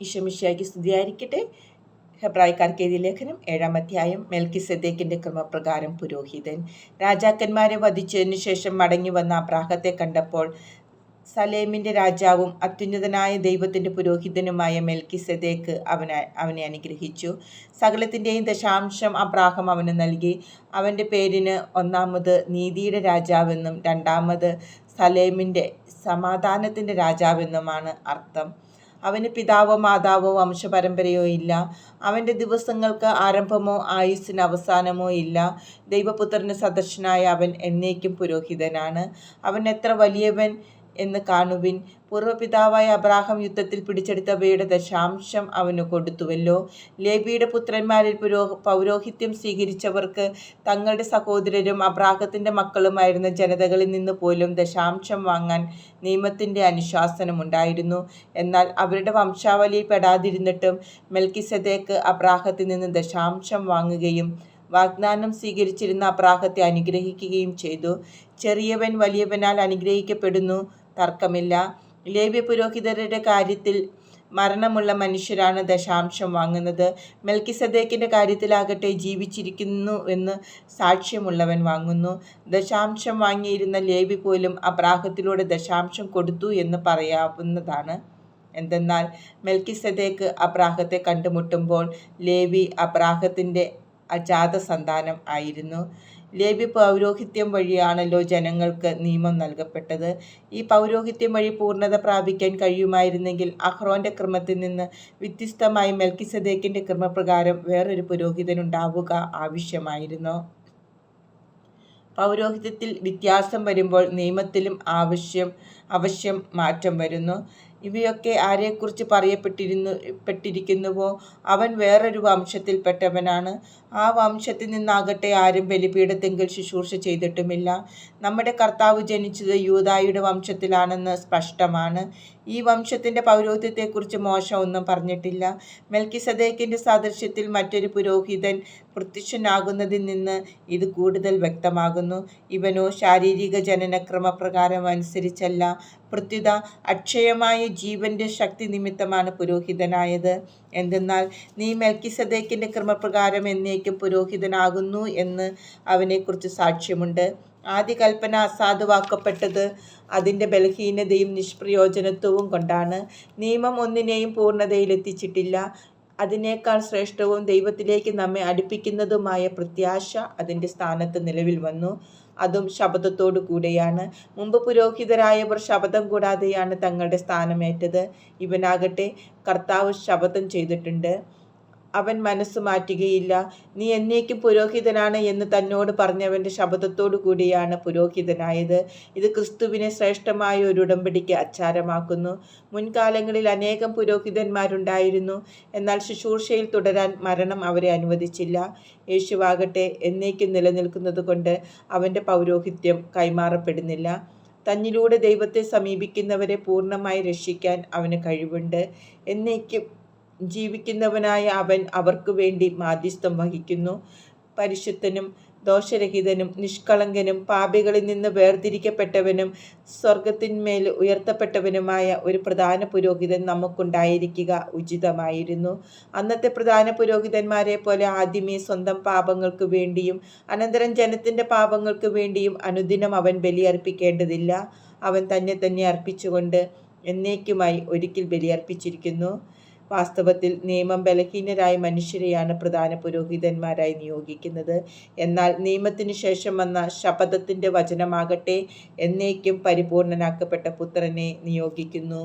ഈശോമിശിയാക്കി സ്തുതിയായിരിക്കട്ടെ. ഹെബ്രായക്കാർക്ക് എഴുതിയ ലേഖനം ഏഴാം അധ്യായം മെൽക്കി സദേക്കിന്റെ ക്രമപ്രകാരം പുരോഹിതൻ. രാജാക്കന്മാരെ വധിച്ചതിനു ശേഷം മടങ്ങി വന്ന അബ്രാഹത്തെ കണ്ടപ്പോൾ സലേമിന്റെ രാജാവും അത്യുന്നതനായ ദൈവത്തിന്റെ പുരോഹിതനുമായ മെൽക്കി സദേക്ക് അവനെ അവനെ അനുഗ്രഹിച്ചു. സകലത്തിന്റെയും ദശാംശം അബ്രാഹം അവന് നൽകി. അവന്റെ പേരിന് ഒന്നാമത് നീതിയുടെ രാജാവെന്നും രണ്ടാമത് സലേമിന്റെ സമാധാനത്തിന്റെ രാജാവെന്നുമാണ് അർത്ഥം. അവന് പിതാവോ മാതാവോ വംശപരമ്പരയോ ഇല്ല. അവന്റെ ദിവസങ്ങൾക്ക് ആരംഭമോ ആയുസ്സിന് അവസാനമോ ഇല്ല. ദൈവപുത്രന് സദർശനായ അവൻ എന്നേക്കും പുരോഹിതനാണ്. അവൻ എത്ര വലിയവൻ എന്ന് കാണുവിൻ. പൂർവപിതാവായ അബ്രാഹം യുദ്ധത്തിൽ പിടിച്ചെടുത്തവയുടെ ദശാംശം അവന് കൊടുത്തുവല്ലോ. ലേബിയുടെ പുത്രന്മാരിൽ പുരോ പൗരോഹിത്യം സ്വീകരിച്ചവർക്ക് തങ്ങളുടെ സഹോദരരും അബ്രാഹത്തിന്റെ മക്കളുമായിരുന്ന ജനതകളിൽ നിന്ന് പോലും ദശാംശം വാങ്ങാൻ നിയമത്തിന്റെ അനുശാസനമുണ്ടായിരുന്നു. എന്നാൽ അവരുടെ വംശാവലിയിൽ പെടാതിരുന്നിട്ടും മെൽക്കിസദേക്ക് അബ്രാഹത്തിൽ നിന്ന് ദശാംശം വാങ്ങുകയും വാഗ്ദാനം സ്വീകരിച്ചിരുന്ന അബ്രാഹത്തെ അനുഗ്രഹിക്കുകയും ചെയ്തു. ചെറിയവൻ വലിയവനാൽ അനുഗ്രഹിക്കപ്പെടുന്നു. തർക്കമില്ല. ലേവ്യ പുരോഹിതരുടെ കാര്യത്തിൽ മരണമുള്ള മനുഷ്യരാണ് ദശാംശം വാങ്ങുന്നത്. മെൽക്കിസദേക്കിന്റെ കാര്യത്തിലാകട്ടെ ജീവിച്ചിരിക്കുന്നു എന്ന് സാക്ഷ്യമുള്ളവൻ വാങ്ങുന്നു. ദശാംശം വാങ്ങിയിരുന്ന ലേവി പോലും അബ്രാഹത്തിലൂടെ ദശാംശം കൊടുത്തു എന്ന് പറയാവുന്നതാണ്. എന്തെന്നാൽ മെൽക്കിസദേക്ക് അബ്രാഹത്തെ കണ്ടുമുട്ടുമ്പോൾ ലേവി അബ്രാഹത്തിന്റെ അജാത സന്താനം ആയിരുന്നു. ലേബി പൗരോഹിത്യം വഴിയാണല്ലോ ജനങ്ങൾക്ക് നിയമം നൽകപ്പെട്ടത്. ഈ പൗരോഹിത്യം വഴി പൂർണത പ്രാപിക്കാൻ കഴിയുമായിരുന്നെങ്കിൽ അഹ്റോന്റെ ക്രമത്തിൽ നിന്ന് വ്യത്യസ്തമായി മെൽക്കിസദേക്കിന്റെ ക്രമപ്രകാരം വേറൊരു പുരോഹിതനുണ്ടാവുക ആവശ്യമായിരുന്നു. പൗരോഹിത്യത്തിൽ വ്യത്യാസം വരുമ്പോൾ നിയമത്തിലും ആവശ്യം അവശ്യം മാറ്റം വരുന്നു. ഇവയൊക്കെ ആരെക്കുറിച്ച് പറയപ്പെട്ടിരുന്നു പെട്ടിരിക്കുന്നുവോ? അവൻ വേറൊരു വംശത്തിൽപ്പെട്ടവനാണ്. ആ വംശത്തിൽ നിന്നാകട്ടെ ആരും ബലിപീഠത്തെങ്കിൽ ശുശ്രൂഷ ചെയ്തിട്ടുമില്ല. നമ്മുടെ കർത്താവ് ജനിച്ചത് യൂതായുടെ വംശത്തിലാണെന്ന് സ്പഷ്ടമാണ്. ഈ വംശത്തിന്റെ പൗരോഹിത്യത്തെക്കുറിച്ച് മോശം ഒന്നും പറഞ്ഞിട്ടില്ല. മെൽക്കിസദേക്കിന്റെ സാദൃശ്യത്തിൽ മറ്റൊരു പുരോഹിതൻ പ്രത്യക്ഷനാകുന്നതിൽ നിന്ന് ഇത് കൂടുതൽ വ്യക്തമാകുന്നു. ഇവനോ ശാരീരിക ജനനക്രമപ്രകാരം അനുസരിച്ചല്ല. പ്രത്യുത അക്ഷയമായ ജീവന്റെ ശക്തി നിമിത്തമാണ് പുരോഹിതനായത്. എന്തെന്നാൽ നീ മെൽക്കിസദേക്കിന്റെ ക്രമപ്രകാരം എന്നേക്കും പുരോഹിതനാകുന്നു എന്ന് അവനെക്കുറിച്ച് സാക്ഷ്യമുണ്ട്. ആദ്യ കൽപ്പന അസാധുവാക്കപ്പെട്ടത് അതിന്റെ ബലഹീനതയും നിഷ്പ്രയോജനത്വവും കൊണ്ടാണ്. നിയമം ഒന്നിനെയും പൂർണതയിലെത്തിച്ചിട്ടില്ല. അതിനേക്കാൾ ശ്രേഷ്ഠവും ദൈവത്തിലേക്ക് നമ്മെ അടുപ്പിക്കുന്നതുമായ പ്രത്യാശ അതിന്റെ സ്ഥാനത്ത് നിലവിൽ വന്നു. അതും ശബ്ദത്തോടു കൂടെയാണ്. മുമ്പ് പുരോഹിതരായവർ ശബ്ദം കൂടാതെയാണ് തങ്ങളുടെ സ്ഥാനമേറ്റത്. ഇവനാകട്ടെ കർത്താവ് ശബ്ദം ചെയ്തിട്ടുണ്ട്. അവൻ മനസ്സ് മാറ്റുകയില്ല. നീ എന്നേക്കും പുരോഹിതനാണ് എന്ന് തന്നോട് പറഞ്ഞവന്റെ ശബ്ദത്തോടു കൂടിയാണ് പുരോഹിതനായത്. ഇത് ക്രിസ്തുവിനെ ശ്രേഷ്ഠമായ ഒരു ഉടമ്പടിക്ക് അച്ചാരമാക്കുന്നു. മുൻകാലങ്ങളിൽ അനേകം പുരോഹിതന്മാരുണ്ടായിരുന്നു. എന്നാൽ ശുശ്രൂഷയിൽ തുടരാൻ മരണം അവരെ അനുവദിച്ചില്ല. യേശുവാകട്ടെ എന്നേക്കും നിലനിൽക്കുന്നത് കൊണ്ട് അവന്റെ പൗരോഹിത്യം കൈമാറപ്പെടുന്നില്ല. തന്നിലൂടെ ദൈവത്തെ സമീപിക്കുന്നവരെ പൂർണമായി രക്ഷിക്കാൻ അവന് കഴിവുണ്ട്. എന്നേക്കും ജീവിക്കുന്നവനായ അവൻ അവർക്ക് വേണ്ടി മാധ്യസ്ഥം വഹിക്കുന്നു. പരിശുദ്ധനും ദോഷരഹിതനും നിഷ്കളങ്കനും പാപികളിൽ നിന്ന് വേർതിരിക്കപ്പെട്ടവനും സ്വർഗത്തിന്മേൽ ഉയർത്തപ്പെട്ടവനുമായ ഒരു പ്രധാന പുരോഹിതൻ നമുക്കുണ്ടായിരിക്കുക ഉചിതമായിരുന്നു. അന്നത്തെ പ്രധാന പുരോഹിതന്മാരെ പോലെ ആദ്യമേ സ്വന്തം പാപങ്ങൾക്ക് വേണ്ടിയും അനന്തരം ജനത്തിന്റെ പാപങ്ങൾക്ക് വേണ്ടിയും അനുദിനം അവൻ ബലിയർപ്പിക്കേണ്ടതില്ല. അവൻ തന്നെ തന്നെ അർപ്പിച്ചുകൊണ്ട് എന്നേക്കുമായി ഒരിക്കൽ ബലിയർപ്പിച്ചിരിക്കുന്നു. വാസ്തവത്തിൽ നിയമം ബലഹീനരായ മനുഷ്യരെയാണ് പ്രധാന പുരോഹിതന്മാരായി നിയോഗിക്കുന്നത്. എന്നാൽ നിയമത്തിന് ശേഷം വന്ന ശപഥത്തിന്റെ വചനമാകട്ടെ എന്നേക്കും പരിപൂർണനാക്കപ്പെട്ട പുത്രനെ നിയോഗിക്കുന്നു.